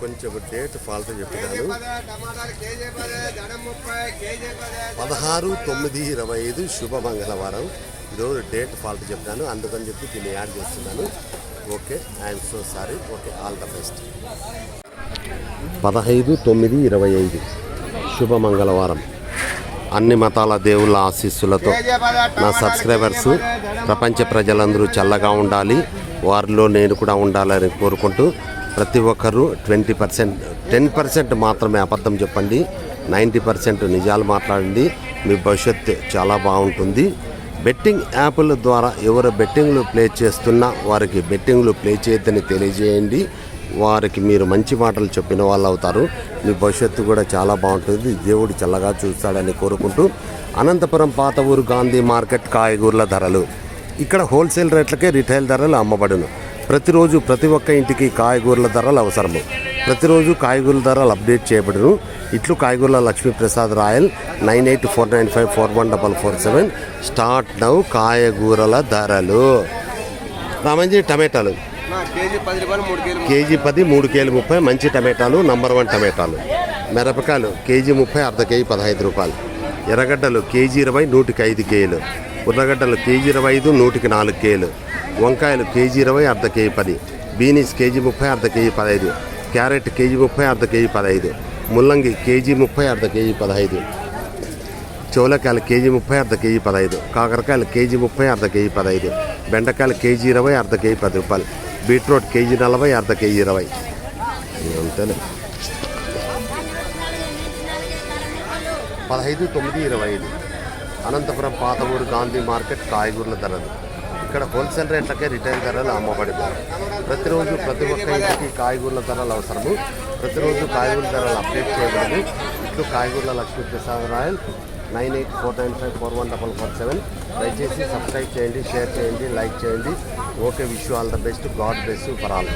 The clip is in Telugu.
కొంచెం డేట్ ఫాల్ట్ చెప్తాను పదహారు తొమ్మిది ఇరవై ఐదు శుభ మంగళవారం. ఈరోజు డేట్ ఫాల్ట్ చెప్తాను. అందుకని చెప్పి దీన్ని యాడ్ చేస్తున్నాను. Okay I'm so sorry. Okay all the best. పదహైదు తొమ్మిది ఇరవై ఐదు. శుభ మంగళవారం. అన్ని మతాల దేవుళ్ళ ఆశీస్సులతో నా సబ్స్క్రైబర్స్ ప్రపంచ ప్రజలందరూ చల్లగా ఉండాలి. వారిలో నేను కూడా ఉండాలని కోరుకుంటూ ప్రతి ఒక్కరూ ట్వంటీ పర్సెంట్ టెన్ పర్సెంట్ మాత్రమే అబద్ధం చెప్పండి నైంటీ పర్సెంట్ నిజాలు మాట్లాడండి మీ భవిష్యత్తు చాలా బాగుంటుంది. బెట్టింగ్ యాప్ల ద్వారా ఎవరు బెట్టింగ్లు ప్లే చేస్తున్నా వారికి బెట్టింగ్లు ప్లే చేయొద్దని తెలియజేయండి. వారికి మీరు మంచి మాటలు చెప్పిన వాళ్ళు అవుతారు. మీ భవిష్యత్తు కూడా చాలా బాగుంటుంది. దేవుడు చల్లగా చూస్తాడని కోరుకుంటూ అనంతపురం పాత ఊరు గాంధీ మార్కెట్ కాయగూరల ధరలు. ఇక్కడ హోల్సేల్ రేట్లకే రిటైల్ ధరలు అమ్మబడును. ప్రతిరోజు ప్రతి ఒక్క ఇంటికి కాయగూరల ధరలు అవసరము. ప్రతిరోజు కాయగూరల ధరలు అప్డేట్ చేయబడును. ఇట్లు కాయగూరల Lakshmiprasad Royal nine eight four nine five four one double four seven. Start now కాయగూరల ధరలు. రామంజీ టమాటాలు. నా కేజీ పది రూపాయలు మూడు కేజీలు కేజీ పది మూడు కేజీ ముప్పై మంచి టమాటాలు నంబర్ వన్ టమాటాలు. మిరపకాయలు కేజీ ముప్పై అర్ధ కేజీ పదహైదు రూపాయలు. ఎర్రగడ్డలు కేజీ ఇరవై నూటికి ఐదు కేజీలు. ఉర్రగడ్డలు కేజీ ఇరవై ఐదు నూటికి నాలుగు కేలు. వంకాయలు కేజీ ఇరవై అర్ధ కేజీ పది. బీనీస్ కేజీ ముప్పై అర్ధ కేజీ పదహైదు. క్యారెట్ కేజీ ముప్పై అర్ధ కేజీ పదహైదు. ముల్లంగి కేజీ ముప్పై అర్ధ కేజీ పదహైదు. చోలకాయలు కేజీ ముప్పై అర్ధ కేజీ పదహైదు. కాకరకాయలు కేజీ ముప్పై అర్ధ కేజీ పదహైదు. బెండకాయలు కేజీ ఇరవై అర్ధ కేజీ పది రూపాయలు. బీట్రూట్ కేజీ నలభై అర్ధ కేజీ ఇరవై. అంతేనే పదహైదు తొమ్మిది ఇరవై ఐదు. అనంతపురం పాత ఊరు గాంధీ మార్కెట్ కాయగూరల ధరలు. ఇక్కడ హోల్సేల్ రేట్లకే రిటైల్ ధరలు అమ్మబడతాయి ప్రతిరోజు ప్రతి ఒక్క ఇంటికి కాయగూరల ధరలు అవసరము. ప్రతిరోజు కాయగూరల ధరలు అప్డేట్ చేయబడదు. ఇట్లు కాయగూరల Lakshmiprasad Royal nine eight four nine five four one double four seven. దయచేసి సబ్స్క్రైబ్ చేయండి షేర్ చేయండి లైక్ చేయండి. Okay wish all the best. God best for all.